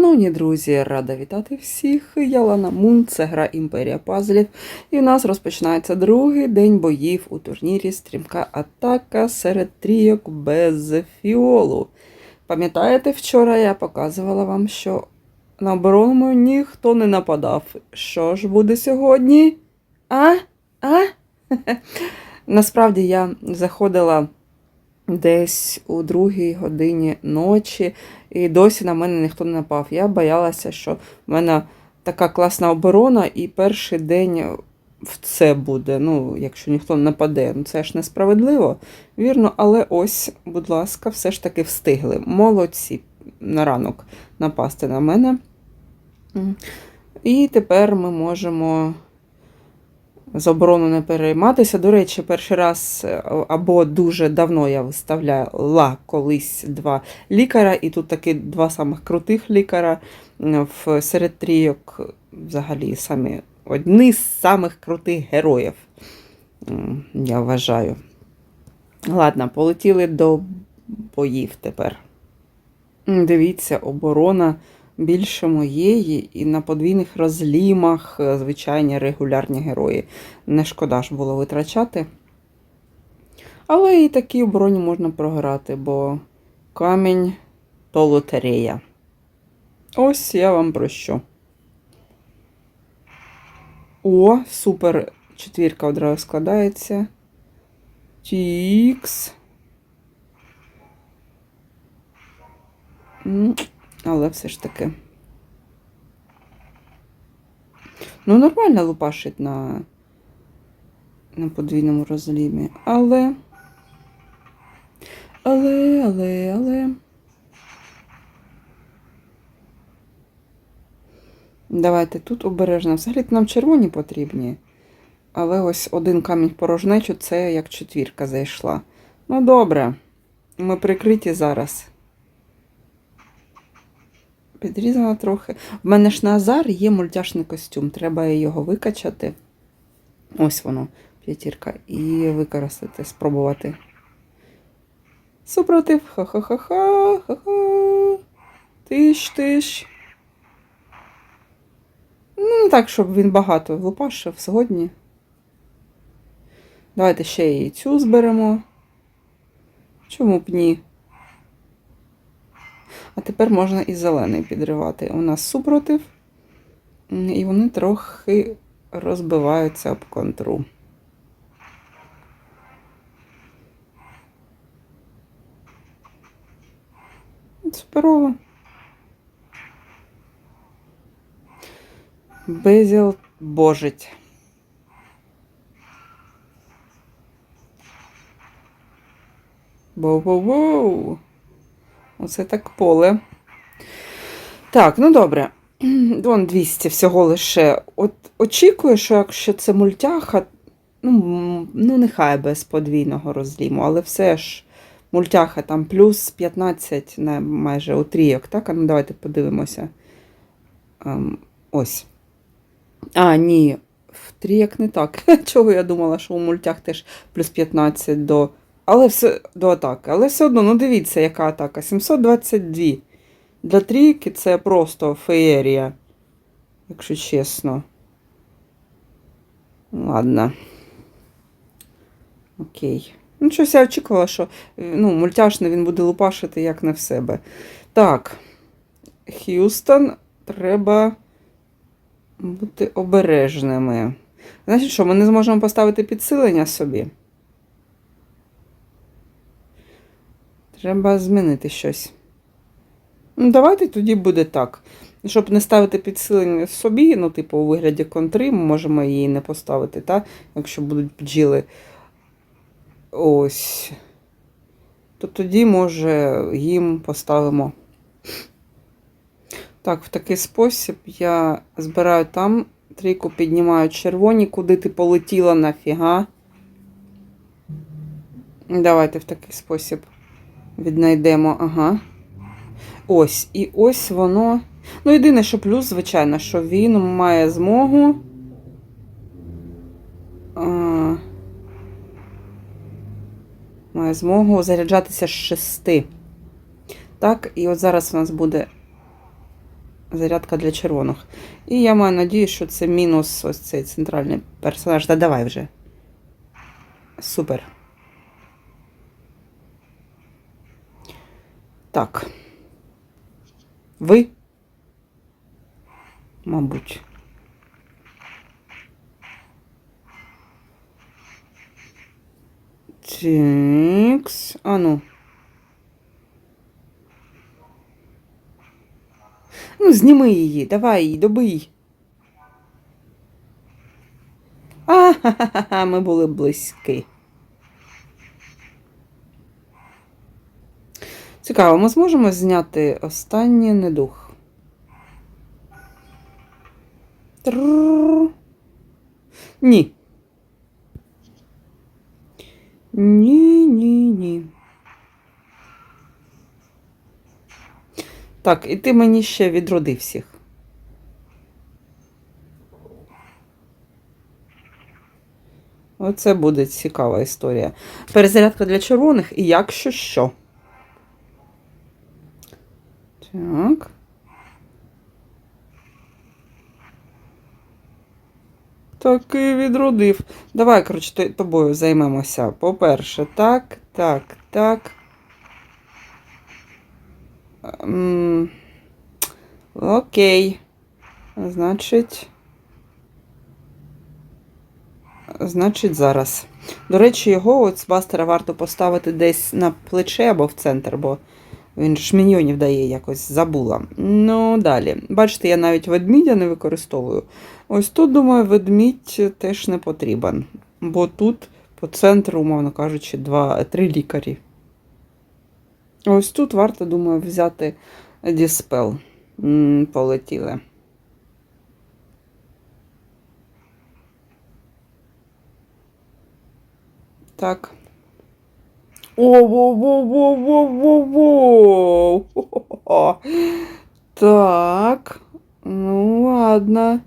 Шановні друзі, рада вітати всіх. Я Лана Мун, це гра Імперія Пазлів. І в нас розпочинається другий день боїв у турнірі Стрімка атака серед трійок без фіолу. Пам'ятаєте, вчора я показувала вам, що на оборону ніхто не нападав. Що ж буде сьогодні? А? А? Насправді я заходила десь у другій годині ночі, і досі на мене ніхто не напав. Я боялася, що в мене така класна оборона, і перший день в це буде. Ну, якщо ніхто не нападе. Ну це ж несправедливо, вірно, але ось, будь ласка, все ж таки встигли. Молодці на ранок напасти на мене. І тепер ми можемо з оборону не перейматися. До речі, перший раз е, або дуже давно я виставляла колись два лікаря, і тут такі два самих крутих лікаря м, в серед трійок взагалі самі одні з самих крутих героїв, я вважаю. Ладно, полетіли до боїв тепер. Дивіться, оборона більше моєї, і на подвійних розлімах е, звичайні регулярні герої. Не шкода ж було витрачати. Але і такі обороні можна програти, бо камінь то лотерея. Ось я вам про що. О, супер четвірка одразу складається. Тікс. Але все ж таки. Ну, нормально лупашить на, на подвійному розлімі. Але. Але, але, але. Давайте тут обережно. Взагалі нам червоні потрібні. Але ось один камінь порожнечу це як четвірка зайшла. Ну, добре. Ми прикриті зараз. Підрізала трохи. В мене ж на Азар є мультяшний костюм. Треба його викачати. Ось воно, п'ятірка. І використати, спробувати. Супротив. Ха-ха-ха-ха. Ха-ха. Тиш, тиш. Ну, не так, щоб він багато лупашив сьогодні. Давайте ще і цю зберемо. Чому б ні? А тепер можна і зелений підривати. У нас супротив, і вони трохи розбиваються об контру. Суперово. Безіл божить. Воу-воу-воу. Оце так поле. Так, ну добре. Вон 200 всього лише. От очікую, що якщо це мультяха, ну, ну нехай без подвійного розліму, але все ж мультяха там плюс 15 на майже у трійок, так? А ну давайте подивимося. Ем, ось. А, ні, в трійок не так. Чого я думала, що у мультях теж плюс 15 до. Але все до атаки. Але все одно, ну дивіться, яка атака. 722. Для трійки це просто феєрія, якщо чесно. Ладно. Окей. Ну, щось я очікувала, що ну, мультяшний він буде лупашити як не в себе. Так. Х'юстон, треба бути обережними. Значить, що, ми не зможемо поставити підсилення собі? Треба змінити щось. Ну, давайте тоді буде так. Щоб не ставити підсилення собі, ну, типу, у вигляді контри, ми можемо її не поставити, та? якщо будуть бджіли. Ось. То тоді, може, їм поставимо. Так, в такий спосіб я збираю там, трійку піднімаю червоні, куди ти полетіла нафіга. Давайте в такий спосіб віднайдемо. Ага. Ось, і ось воно. Ну, єдине, що плюс, звичайно, що він має змогу. А, має змогу заряджатися з шести. Так, і от зараз у нас буде зарядка для червоних. І я маю надію, що це мінус ось цей центральний персонаж. Та давай вже. Супер. Так. Ви? Мабуть. Тікс. А ну. Ну, зніми її, давай її, добий. А, ха-ха-ха, ми були близькі. Цікаво, ми зможемо зняти останній недух. Ні. Ні, ні, ні. Так, і ти мені ще відроди всіх. Оце буде цікава історія. Перезарядка для червоних і якщо що. Так. Таки відродив. Давай, коротше, тобою займемося. По-перше, так, так, так. М, Окей. Значить. Значить, зараз. До речі, його от з бастера варто поставити десь на плече або в центр, бо він ж міньйонів дає якось забула. Ну, далі. Бачите, я навіть ведмідя не використовую. Ось тут, думаю, ведмідь теж не потрібен. Бо тут по центру, умовно кажучи, два, три лікарі. Ось тут варто, думаю, взяти діспел. Полетіли. Так. О-во-во-во-во-во-во! Так. Ну, ладно.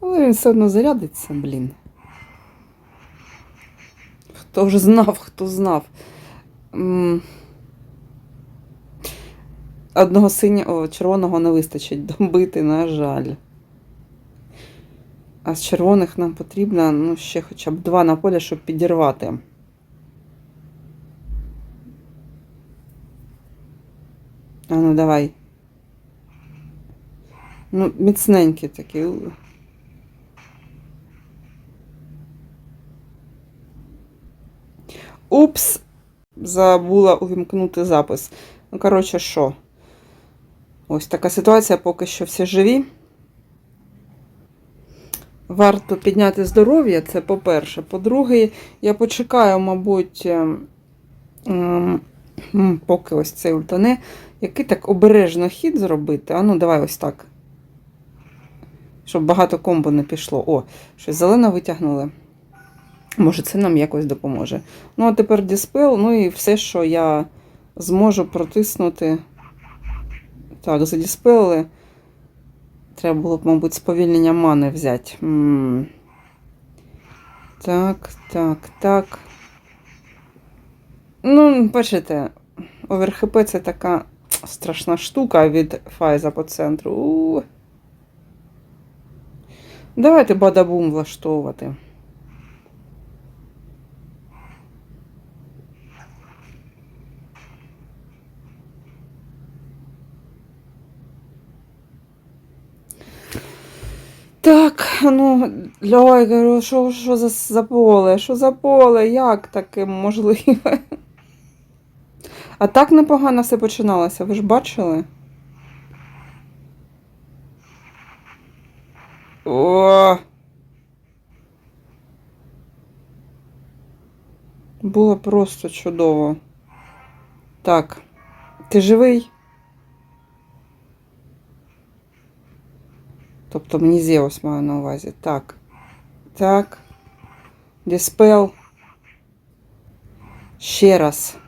Але він все одно зарядиться, блін. Хто ж знав, хто знав. Одного синього червоного не вистачить добити, на жаль. А з червоних нам потрібно ну, ще хоча б два на полі, щоб підірвати. А ну давай. Ну, міцненькі такі. Упс! Забула увімкнути запис. Ну, коротше, що? Ось така ситуація, поки що всі живі. Варто підняти здоров'я, це по-перше. По-друге, я почекаю, мабуть, ем, ем, поки ось цей ультане, який так обережно хід зробити. А ну, давай ось так. Щоб багато комбо не пішло. О, щось зелено витягнули. Може, це нам якось допоможе. Ну, а тепер діспел, ну і все, що я зможу протиснути. Так, задіспелили. Треба було б, мабуть, сповільнення мани взяти. М. Так, так, так. Ну, бачите, ОверХП це така страшна штука від Файза по центру. У. Давайте бадабум влаштовувати. Так, ну, Льой, що, що за, за поле? Що за поле? Як таке можливе? А так непогано все починалося, ви ж бачили? О! Було просто чудово. Так, ти живий? Тобто мені Зеус маю на увазі. Так. Так. Диспел. Ще раз.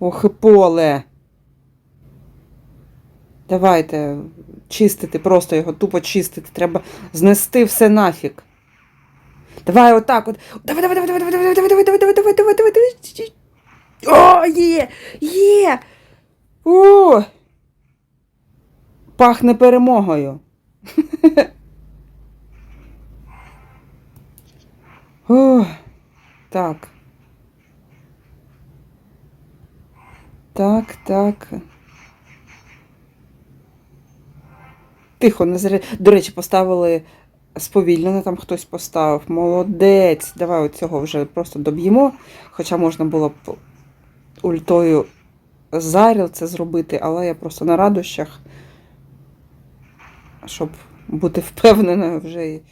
Ох поле. Давайте чистити, просто його тупо чистити. Треба знести все нафіг. Давай отак от. Давай, давай, давай, давай, давай, давай, давай, давай, давай, давай, давай, давай, давай. О, є! Є! О! Пахне перемогою. О, так. Так, так. Тихо, не зря. До речі, поставили сповільнено, там хтось поставив. Молодець. Давай оцього вже просто доб'ємо. Хоча можна було б ультою заріл це зробити, але я просто на радощах, щоб бути впевненою вже і.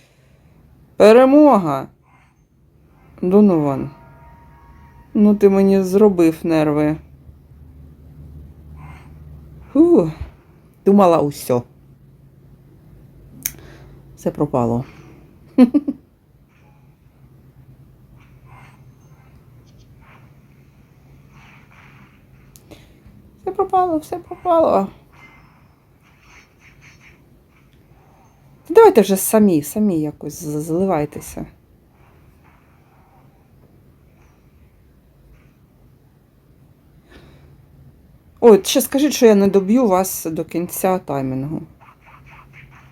Перемога! Донован. Ну, ти мені зробив нерви. Фу. Думала усьо. Все пропало. Все пропало, все пропало. Давайте вже самі, самі якось з- Ой, ще скажіть, що я не доб'ю вас до кінця таймінгу.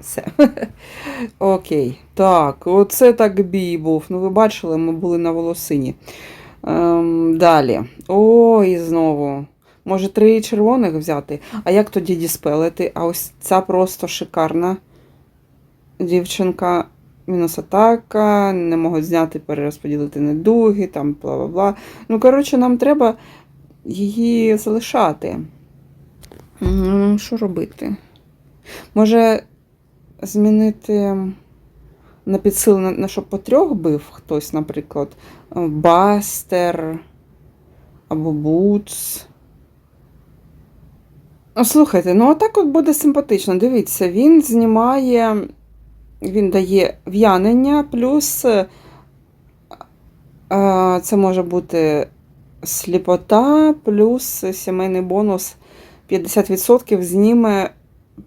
Все. Окей. Так, оце так бій був. Ну, ви бачили, ми були на волосині. Ем, далі. Ой, знову. Може, три червоних взяти? А як тоді діспелити? А ось ця просто шикарна дівчинка. Мінус атака, не можуть зняти, перерозподілити недуги, там бла бла бла. Ну, коротше, нам треба її залишати. Що робити? Може змінити на підсилене, на щоб по трьох бив хтось, наприклад, Бастер або Бутс. Ну, Слухайте, ну отак от буде симпатично. Дивіться, він знімає, він дає в'янення, плюс е, е, це може бути сліпота, плюс сімейний бонус 50% зніме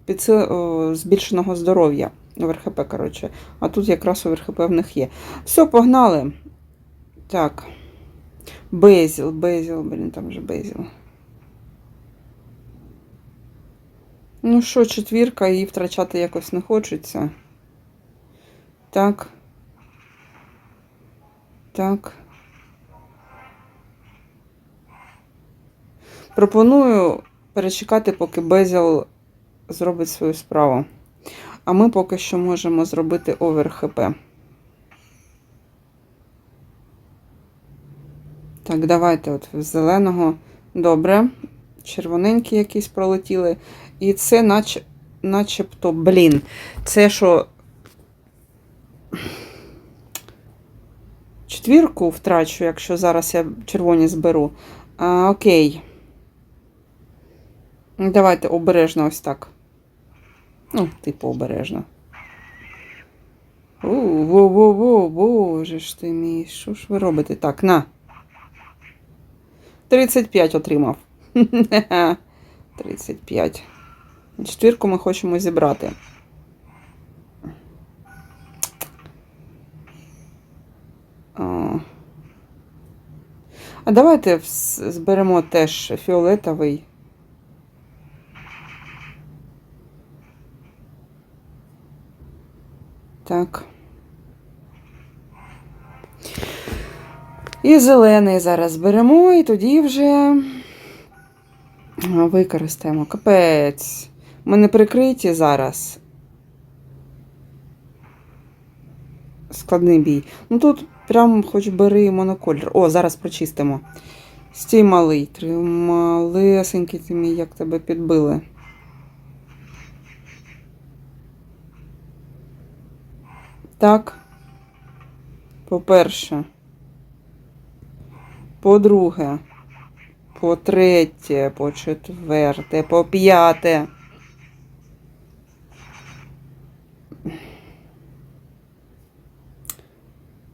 підси- збільшеного здоров'я. ОверХП, коротше. А тут якраз ОверХП в них є. Все, погнали. Так. Безіл, Безіл, блін, там же Безіл. Ну що, четвірка, її втрачати якось не хочеться. Так. Так. Пропоную перечекати, поки Безіл зробить свою справу. А ми поки що можемо зробити овер ХП. Так, давайте от зеленого. Добре. Червоненькі якісь пролетіли. І це наче, начебто, блін. Це що. Четвірку втрачу, якщо зараз я червоні зберу. А, окей. Давайте обережно ось так. Ну, типу, обережно. Воу-воу-воу, боже ж ти мій, що ж ви робите? Так, на. 35 отримав. 35. Четвірку ми хочемо зібрати. А давайте зберемо теж фіолетовий. Так. І зелений зараз беремо, і тоді вже використаємо. Капець. Ми не прикриті зараз. Складний бій. Ну тут прям хоч бери моноколір. О, зараз прочистимо. Стій малий. Три ти мій, як тебе підбили. Так. По-перше. По-друге. По-третє, по-четверте, по-п'яте.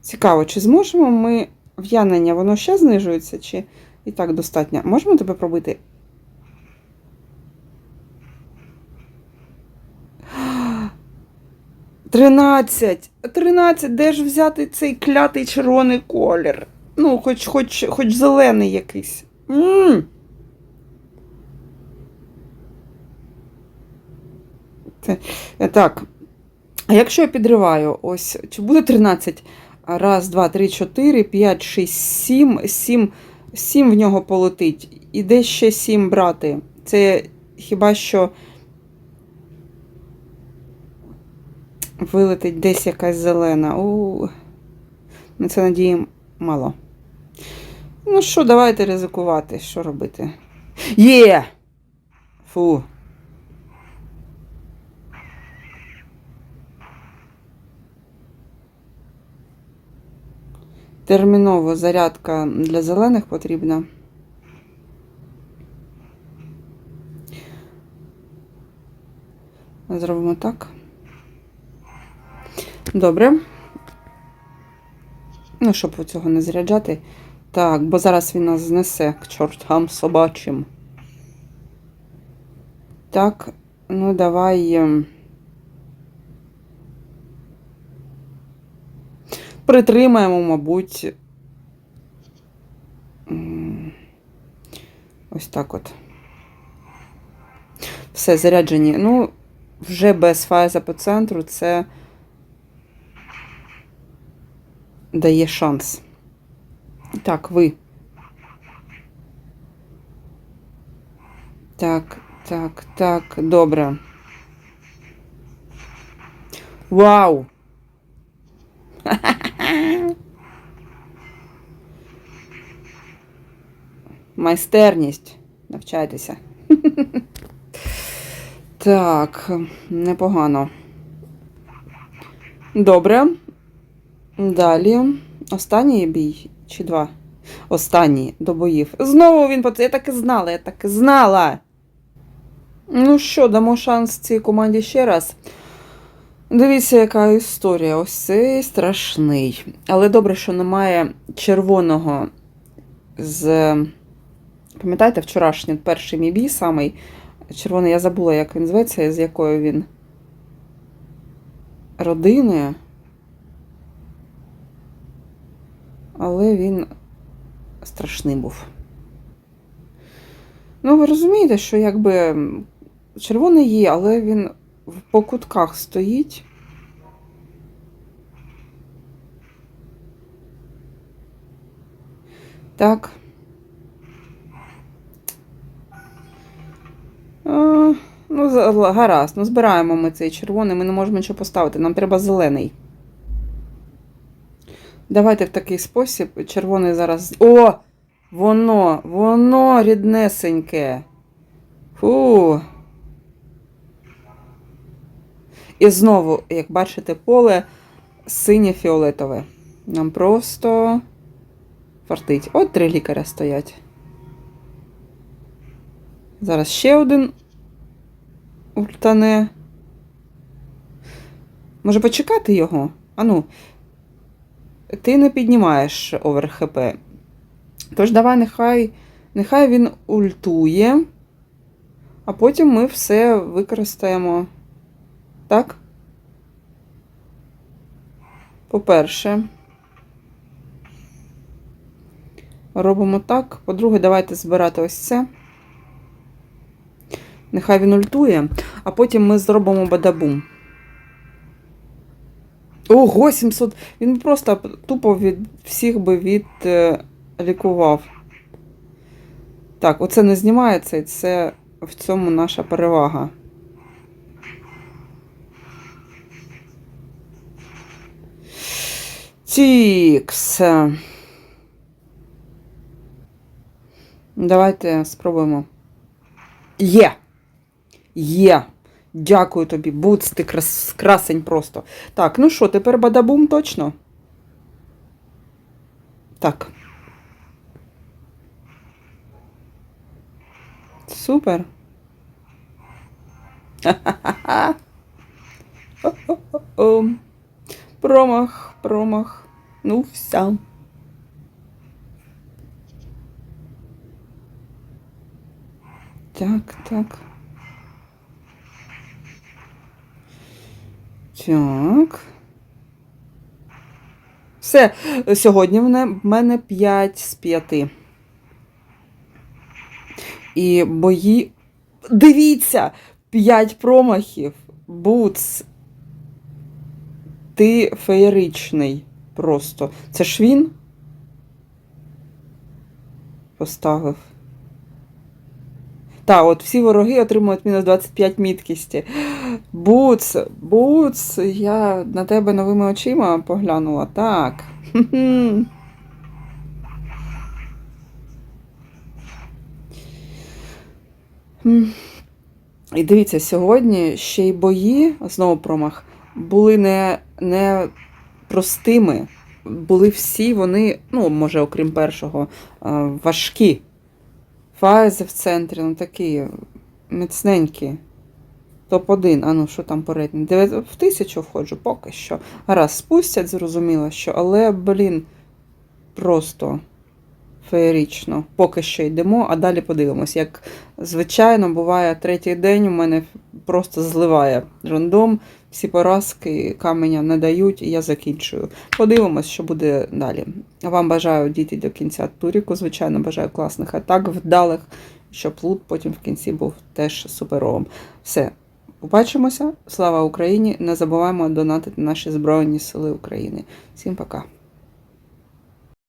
Цікаво, чи зможемо ми в'янення, воно ще знижується, чи і так достатньо? Можемо тебе пробити? 13. 13. Де ж взяти цей клятий червоний колір? Ну, хоч хоч, хоч зелений якийсь. М -м -м. Е, так. А якщо я підриваю, ось, чи буде 13? Раз, два, три, чотири, п'ять, шість, сім, сім, сім в нього полетить. І де ще сім брати? Це хіба що. Вилетить десь якась зелена. У, на це надії мало. Ну що, давайте ризикувати. Що робити? Є! Фу. Терміново зарядка для зелених потрібна. Зробимо так. Добре. Ну, щоб цього не заряджати. Так, бо зараз він нас знесе к чортам собачим. Так, ну давай. ем, Притримаємо, мабуть. Ось так от. Все, заряджені. Ну, вже без файза по центру це дає шанс. Так, ви. Так, так, так, добре. Вау! Майстерність. Навчайтеся. Так, непогано. Добре. Далі. Останній бій чи два? Останній до боїв. Знову він Я так і знала, я так і знала. Ну що, дамо шанс цій команді ще раз. Дивіться, яка історія. Ось цей страшний. Але добре, що немає червоного з. Пам'ятаєте, вчорашній перший мій бій самий. Червоний, я забула, як він зветься, з якою він родиною. Але він страшний був. Ну, ви розумієте, що якби червоний є, але він в- по кутках стоїть. Так. Ну, гаразд. Ну, збираємо ми цей червоний, ми не можемо нічого поставити. Нам треба зелений. Давайте в такий спосіб. Червоний зараз. О! Воно! Воно ріднесеньке. Фу. І знову, як бачите, поле синє-фіолетове. Нам просто фартить. От три лікаря стоять. Зараз ще один ультане. Може почекати його? Ану, ти не піднімаєш овер ХП. Тож давай, нехай, нехай він ультує, а потім ми все використаємо. Так? По-перше, робимо так. По-друге, давайте збирати ось це. Нехай він ультує, а потім ми зробимо бадабум. Ого, 700. Він просто тупо від всіх би відлікував. Так, оце не знімається, і це в цьому наша перевага. Тікс. Давайте спробуємо. Є. Є. Дякую тобі, Буц, ти крас... красень просто. Так, ну що, тепер бадабум точно? Так. Супер. Ха-ха-ха. Промах, промах. Ну, все. Так, так. Так. Все, сьогодні в мене- 5 з 5. І бої. Дивіться! 5 промахів. Буц. Ти феєричний просто. Це ж він? Поставив. Так, от всі вороги отримують мінус 25 міткісті. Буц, Буц, я на тебе новими очима поглянула. Так. І дивіться, сьогодні ще й бої, знову промах, були не, не простими. Були всі вони, ну, може, окрім першого, важкі. Файзи в центрі, ну такі міцненькі. Топ-1, а ну що там по В тисячу входжу поки що. Раз спустять, зрозуміло, що, але, блін, просто феєрично. Поки що йдемо, а далі подивимось. Як звичайно, буває третій день, у мене просто зливає рандом, всі поразки каменя не дають, і я закінчую. Подивимось, що буде далі. Вам бажаю дійти до кінця туріку. Звичайно, бажаю класних атак, вдалих, щоб лут потім в кінці був теж суперовим. Все. Побачимося. Слава Україні! Не забуваємо донатити наші Збройні Сили України. Всім пока!